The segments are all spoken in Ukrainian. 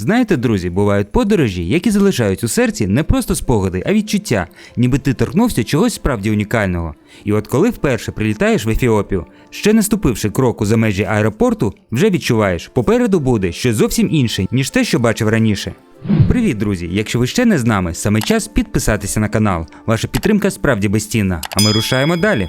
Знаєте, друзі, бувають подорожі, які залишають у серці не просто спогади, а відчуття, ніби ти торкнувся чогось справді унікального. І от коли вперше прилітаєш в Ефіопію, ще не ступивши кроку за межі аеропорту, вже відчуваєш, попереду буде щось зовсім інше, ніж те, що бачив раніше. Привіт, друзі! Якщо ви ще не з нами, саме час підписатися на канал. Ваша підтримка справді безцінна, а ми рушаємо далі.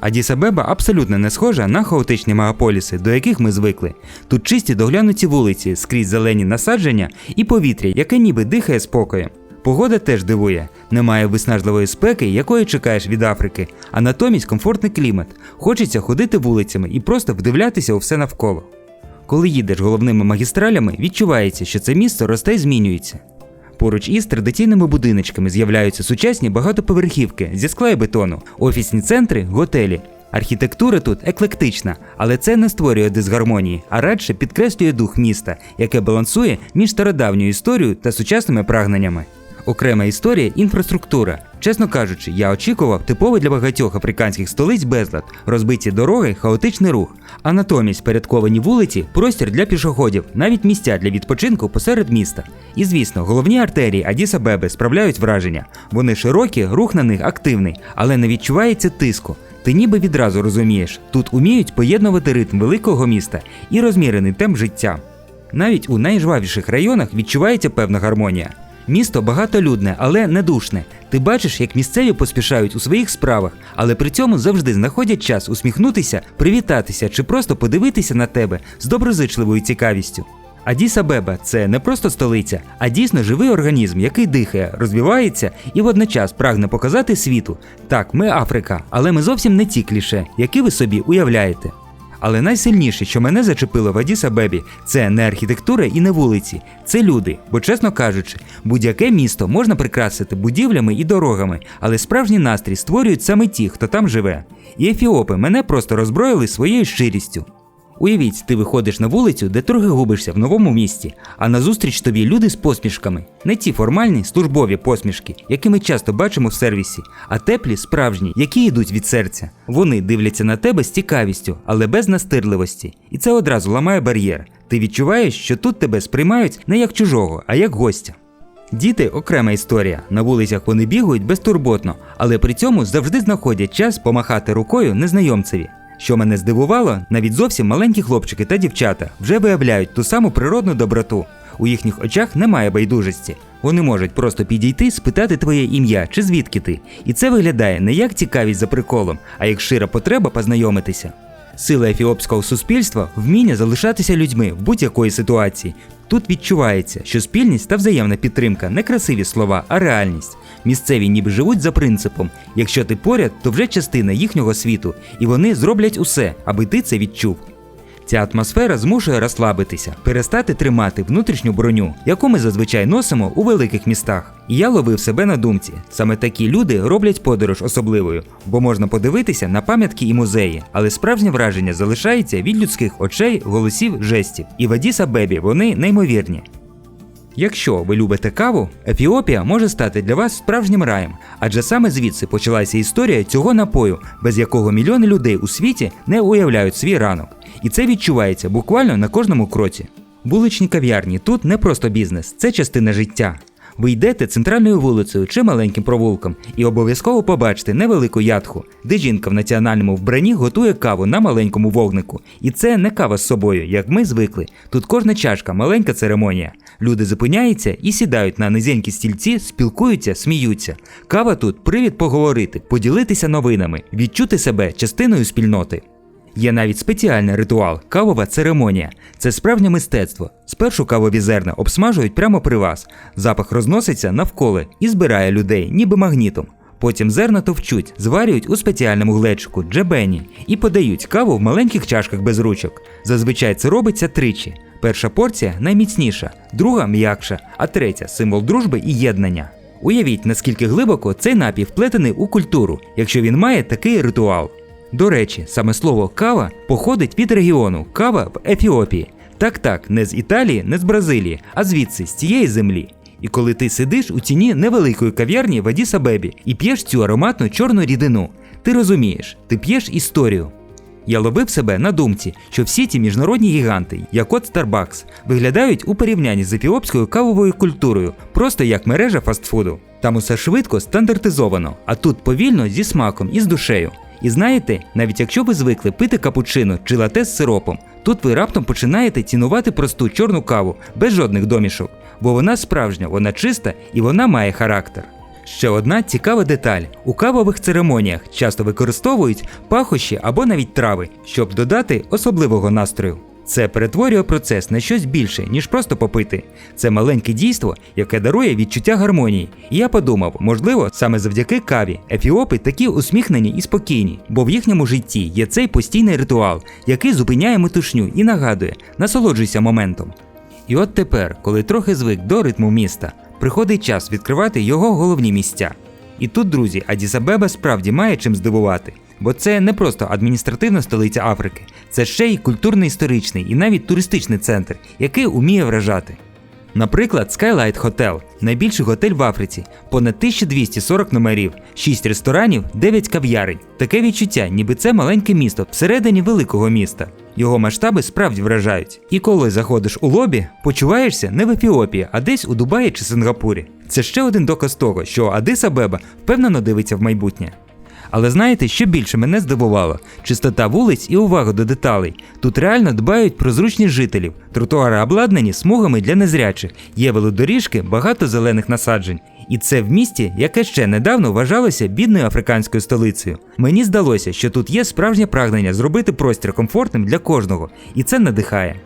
Адіс-Абеба абсолютно не схожа на хаотичні мегаполіси, до яких ми звикли. Тут чисті доглянуті вулиці, скрізь зелені насадження і повітря, яке ніби дихає спокоєм. Погода теж дивує, немає виснажливої спеки, якої чекаєш від Африки, а натомість комфортний клімат. Хочеться ходити вулицями і просто вдивлятися у все навколо. Коли їдеш головними магістралями, відчувається, що це місто росте і змінюється. Поруч із традиційними будиночками з'являються сучасні багатоповерхівки зі скла і бетону, офісні центри, готелі. Архітектура тут еклектична, але це не створює дисгармонії, а радше підкреслює дух міста, яке балансує між стародавньою історією та сучасними прагненнями. Окрема історія інфраструктура. Чесно кажучи, я очікував типовий для багатьох африканських столиць безлад, розбиті дороги, хаотичний рух, а натомість порядковані вулиці, простір для пішоходів, навіть місця для відпочинку посеред міста. І звісно, головні артерії Адіса Беби справляють враження. Вони широкі, рух на них активний, але не відчувається тиску. Ти ніби відразу розумієш, тут уміють поєднувати ритм великого міста і розмірений темп життя. Навіть у найжвавіших районах відчувається певна гармонія. Місто багатолюдне, але не душне. Ти бачиш, як місцеві поспішають у своїх справах, але при цьому завжди знаходять час усміхнутися, привітатися чи просто подивитися на тебе з доброзичливою цікавістю. Адіс Абеба це не просто столиця, а дійсно живий організм, який дихає, розвивається і водночас прагне показати світу. Так, ми Африка, але ми зовсім не ті кліше, які ви собі уявляєте. Але найсильніше, що мене зачепило в Адіса Бебі, це не архітектура і не вулиці, це люди. Бо, чесно кажучи, будь-яке місто можна прикрасити будівлями і дорогами, але справжній настрій створюють саме ті, хто там живе. І ефіопи мене просто роззброїли своєю щирістю. Уявіть, ти виходиш на вулицю, де трохи губишся в новому місті, а назустріч тобі люди з посмішками. Не ті формальні службові посмішки, які ми часто бачимо в сервісі, а теплі, справжні, які йдуть від серця. Вони дивляться на тебе з цікавістю, але без настирливості. І це одразу ламає бар'єр. Ти відчуваєш, що тут тебе сприймають не як чужого, а як гостя. Діти окрема історія. На вулицях вони бігають безтурботно, але при цьому завжди знаходять час помахати рукою незнайомцеві. Що мене здивувало, навіть зовсім маленькі хлопчики та дівчата вже виявляють ту саму природну доброту. У їхніх очах немає байдужості. Вони можуть просто підійти, спитати твоє ім'я чи звідки ти. І це виглядає не як цікавість за приколом, а як шира потреба познайомитися. Сила ефіопського суспільства вміння залишатися людьми в будь-якої ситуації. Тут відчувається, що спільність та взаємна підтримка не красиві слова, а реальність. Місцеві ніби живуть за принципом: якщо ти поряд, то вже частина їхнього світу, і вони зроблять усе, аби ти це відчув. Ця атмосфера змушує розслабитися, перестати тримати внутрішню броню, яку ми зазвичай носимо у великих містах. І я ловив себе на думці. Саме такі люди роблять подорож особливою, бо можна подивитися на пам'ятки і музеї, але справжнє враження залишається від людських очей, голосів, жестів. І в Адіса Бебі вони неймовірні. Якщо ви любите каву, Ефіопія може стати для вас справжнім раєм, адже саме звідси почалася історія цього напою, без якого мільйони людей у світі не уявляють свій ранок. І це відчувається буквально на кожному кроці. Вуличні кав'ярні тут не просто бізнес, це частина життя. Ви йдете центральною вулицею чи маленьким провулком і обов'язково побачите невелику ятху, де жінка в національному вбранні готує каву на маленькому вогнику. І це не кава з собою, як ми звикли. Тут кожна чашка маленька церемонія. Люди зупиняються і сідають на низенькі стільці, спілкуються, сміються. Кава тут привід поговорити, поділитися новинами, відчути себе частиною спільноти. Є навіть спеціальний ритуал кавова церемонія. Це справжнє мистецтво. Спершу кавові зерна обсмажують прямо при вас. Запах розноситься навколо і збирає людей, ніби магнітом. Потім зерна товчуть, зварюють у спеціальному глечику джебені і подають каву в маленьких чашках без ручок. Зазвичай це робиться тричі. Перша порція найміцніша, друга м'якша, а третя символ дружби і єднання. Уявіть, наскільки глибоко цей напій вплетений у культуру, якщо він має такий ритуал. До речі, саме слово кава походить від регіону кава в Ефіопії. Так так, не з Італії, не з Бразилії, а звідси, з цієї землі. І коли ти сидиш у тіні невеликої кав'ярні в Адіс Абебі і п'єш цю ароматну чорну рідину, ти розумієш, ти п'єш історію. Я ловив себе на думці, що всі ті міжнародні гіганти, як от Starbucks, виглядають у порівнянні з ефіопською кавовою культурою, просто як мережа фастфуду. Там усе швидко стандартизовано, а тут повільно зі смаком і з душею. І знаєте, навіть якщо ви звикли пити капучино чи лате з сиропом, тут ви раптом починаєте цінувати просту чорну каву без жодних домішок, бо вона справжня, вона чиста і вона має характер. Ще одна цікава деталь: у кавових церемоніях часто використовують пахощі або навіть трави, щоб додати особливого настрою. Це перетворює процес на щось більше, ніж просто попити. Це маленьке дійство, яке дарує відчуття гармонії. І я подумав, можливо, саме завдяки каві ефіопи такі усміхнені і спокійні, бо в їхньому житті є цей постійний ритуал, який зупиняє метушню і нагадує, насолоджуйся моментом. І от тепер, коли трохи звик до ритму міста, приходить час відкривати його головні місця. І тут, друзі, Адісабеба справді має чим здивувати, бо це не просто адміністративна столиця Африки, це ще й культурно-історичний і навіть туристичний центр, який уміє вражати. Наприклад, Skylight Hotel – найбільший готель в Африці, понад 1240 номерів, 6 ресторанів, 9 кав'ярень. Таке відчуття, ніби це маленьке місто всередині великого міста. Його масштаби справді вражають. І коли заходиш у лобі, почуваєшся не в Ефіопії, а десь у Дубаї чи Сингапурі. Це ще один доказ того, що Адис Абеба впевнено дивиться в майбутнє. Але знаєте, що більше мене здивувало? Чистота вулиць і увага до деталей. Тут реально дбають про зручність жителів. Тротуари обладнані смугами для незрячих, є велодоріжки, багато зелених насаджень. І це в місті, яке ще недавно вважалося бідною африканською столицею. Мені здалося, що тут є справжнє прагнення зробити простір комфортним для кожного, і це надихає.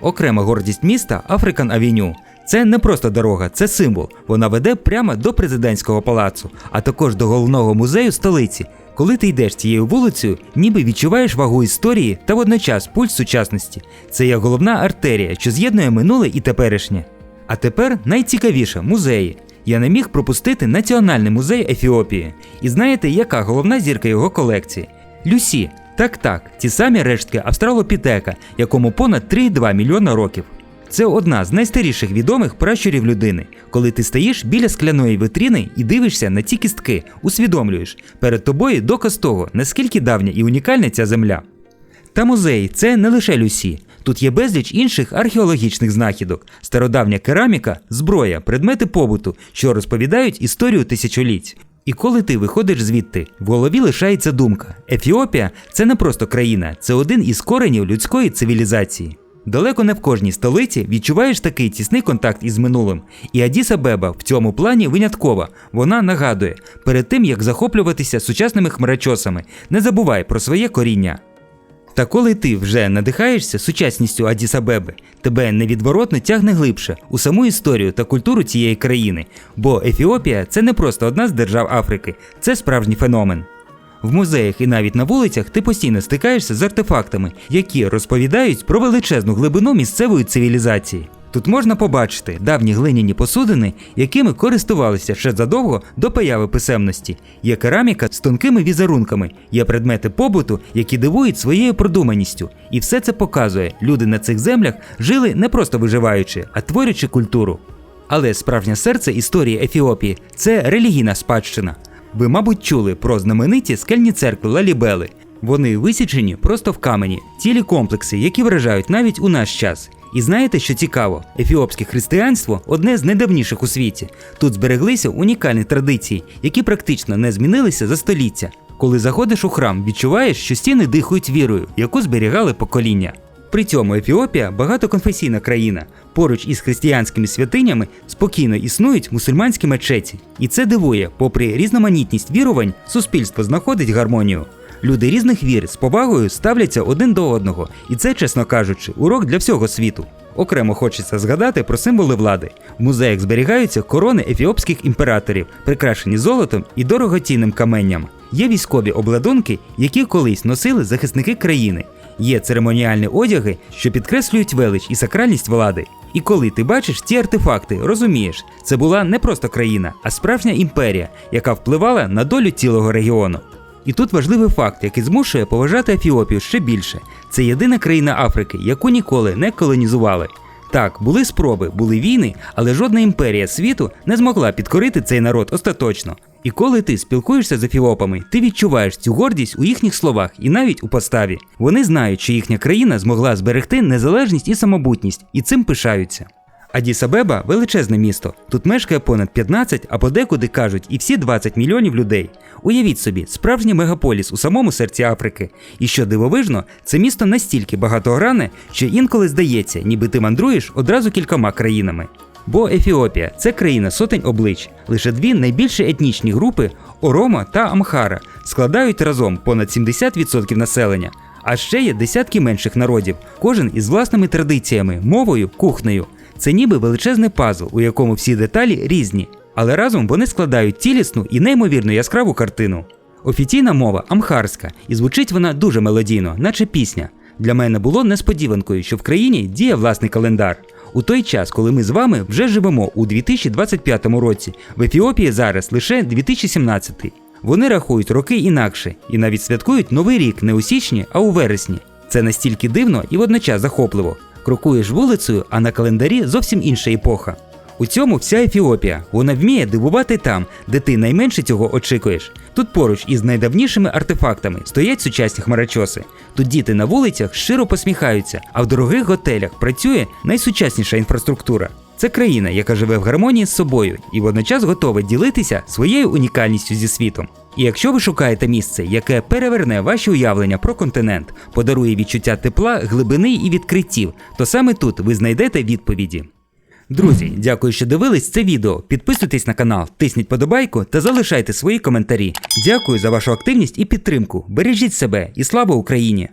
Окрема гордість міста Африкан Авеню. Це не просто дорога, це символ. Вона веде прямо до президентського палацу, а також до головного музею столиці. Коли ти йдеш цією вулицею, ніби відчуваєш вагу історії та водночас пульс сучасності. Це є головна артерія, що з'єднує минуле і теперішнє. А тепер найцікавіше музеї. Я не міг пропустити Національний музей Ефіопії. І знаєте, яка головна зірка його колекції? Люсі. Так так, ті самі рештки австралопітека, якому понад 3,2 мільйона років. Це одна з найстаріших відомих пращурів людини. Коли ти стоїш біля скляної витріни і дивишся на ці кістки, усвідомлюєш, перед тобою доказ того, наскільки давня і унікальна ця земля. Та музей це не лише Люсі. Тут є безліч інших археологічних знахідок, стародавня кераміка, зброя, предмети побуту, що розповідають історію тисячоліть. І коли ти виходиш звідти, в голові лишається думка: Ефіопія це не просто країна, це один із коренів людської цивілізації. Далеко не в кожній столиці відчуваєш такий тісний контакт із минулим. І Адіс Абеба в цьому плані виняткова. Вона нагадує, перед тим як захоплюватися сучасними хмарочосами, не забувай про своє коріння. Та коли ти вже надихаєшся сучасністю Адіс Абеби, тебе невідворотно тягне глибше у саму історію та культуру цієї країни, бо Ефіопія це не просто одна з держав Африки, це справжній феномен. В музеях і навіть на вулицях ти постійно стикаєшся з артефактами, які розповідають про величезну глибину місцевої цивілізації. Тут можна побачити давні глиняні посудини, якими користувалися ще задовго до появи писемності. Є кераміка з тонкими візерунками, є предмети побуту, які дивують своєю продуманістю. І все це показує, люди на цих землях жили не просто виживаючи, а творячи культуру. Але справжнє серце історії Ефіопії це релігійна спадщина. Ви, мабуть, чули про знамениті скельні церкви Лалібели. Вони висічені просто в камені, цілі комплекси, які вражають навіть у наш час. І знаєте, що цікаво? Ефіопське християнство одне з найдавніших у світі. Тут збереглися унікальні традиції, які практично не змінилися за століття. Коли заходиш у храм, відчуваєш, що стіни дихають вірою, яку зберігали покоління. При цьому Ефіопія багатоконфесійна країна. Поруч із християнськими святинями спокійно існують мусульманські мечеті. І це дивує, попри різноманітність вірувань, суспільство знаходить гармонію. Люди різних вір з повагою ставляться один до одного, і це, чесно кажучи, урок для всього світу. Окремо хочеться згадати про символи влади. В музеях зберігаються корони ефіопських імператорів, прикрашені золотом і дорогоцінним каменням. Є військові обладунки, які колись носили захисники країни. Є церемоніальні одяги, що підкреслюють велич і сакральність влади. І коли ти бачиш ці артефакти, розумієш, це була не просто країна, а справжня імперія, яка впливала на долю цілого регіону. І тут важливий факт, який змушує поважати Ефіопію ще більше. Це єдина країна Африки, яку ніколи не колонізували. Так, були спроби, були війни, але жодна імперія світу не змогла підкорити цей народ остаточно. І коли ти спілкуєшся з ефіопами, ти відчуваєш цю гордість у їхніх словах і навіть у поставі. Вони знають, що їхня країна змогла зберегти незалежність і самобутність, і цим пишаються. Адіс-Абеба – величезне місто. Тут мешкає понад 15, а подекуди кажуть і всі 20 мільйонів людей. Уявіть собі, справжній мегаполіс у самому серці Африки. І що дивовижно, це місто настільки багатогране, що інколи здається, ніби ти мандруєш одразу кількома країнами. Бо Ефіопія це країна сотень облич. Лише дві найбільші етнічні групи Орома та Амхара складають разом понад 70% населення. А ще є десятки менших народів, кожен із власними традиціями, мовою, кухнею. Це ніби величезний пазл, у якому всі деталі різні, але разом вони складають цілісну і неймовірно яскраву картину. Офіційна мова амхарська, і звучить вона дуже мелодійно, наче пісня. Для мене було несподіванкою, що в країні діє власний календар. У той час, коли ми з вами вже живемо у 2025 році, в Ефіопії зараз лише 2017. Вони рахують роки інакше і навіть святкують новий рік не у січні, а у вересні. Це настільки дивно і водночас захопливо. Крокуєш вулицею, а на календарі зовсім інша епоха. У цьому вся Ефіопія. Вона вміє дивувати там, де ти найменше цього очікуєш. Тут поруч із найдавнішими артефактами стоять сучасні хмарочоси. Тут діти на вулицях щиро посміхаються, а в дорогих готелях працює найсучасніша інфраструктура. Це країна, яка живе в гармонії з собою і водночас готова ділитися своєю унікальністю зі світом. І якщо ви шукаєте місце, яке переверне ваші уявлення про континент, подарує відчуття тепла, глибини і відкриттів, то саме тут ви знайдете відповіді. Друзі, дякую, що дивились це відео. Підписуйтесь на канал, тисніть подобайку та залишайте свої коментарі. Дякую за вашу активність і підтримку. Бережіть себе і слава Україні!